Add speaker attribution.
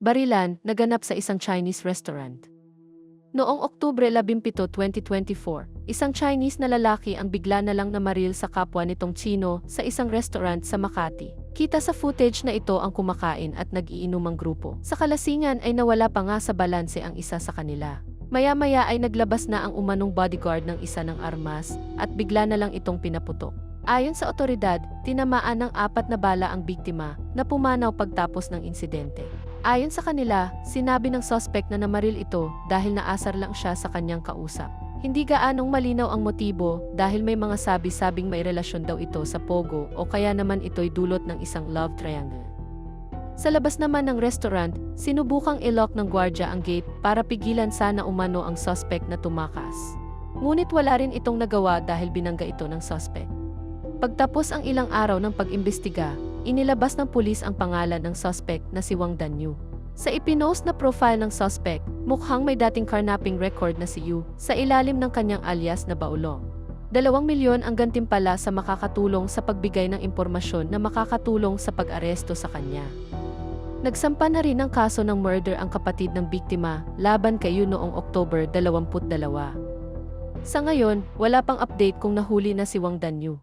Speaker 1: Barilan, naganap sa isang Chinese restaurant. Noong Oktubre 17, 2024, isang Chinese na lalaki ang bigla na lang namaril sa kapwa nitong Chino sa isang restaurant sa Makati. Kita sa footage na ito ang kumakain at nag-iinumang grupo. Sa kalasingan ay nawala pa nga sa balanse ang isa sa kanila. Maya-maya ay naglabas na ang umanong bodyguard ng isa ng armas at bigla na lang itong pinaputok. Ayon sa otoridad, tinamaan ng apat na bala ang biktima na pumanaw pagtapos ng insidente. Ayon sa kanila, sinabi ng suspect na namaril ito dahil naasar lang siya sa kanyang kausap. Hindi gaanong malinaw ang motibo dahil may mga sabi-sabing may relasyon daw ito sa Pogo o kaya naman ito'y dulot ng isang love triangle. Sa labas naman ng restaurant, sinubukang ilok ng gwardya ang gate para pigilan sana umano ang suspect na tumakas. Ngunit wala rin itong nagawa dahil binangga ito ng suspect. Pagtapos ang ilang araw ng pag-imbestiga, inilabas ng pulis ang pangalan ng suspect na si Wang Danyu. Sa ipinost na profile ng suspect, mukhang may dating carnapping record na si Yu sa ilalim ng kanyang alias na Baulong. Dalawang milyon ang gantimpala sa makakatulong sa pagbigay ng impormasyon na makakatulong sa pag-aresto sa kanya. Nagsampa na rin ng kaso ng murder ang kapatid ng biktima laban kay Yu noong October 22. Sa ngayon, wala pang update kung nahuli na si Wang Danyu.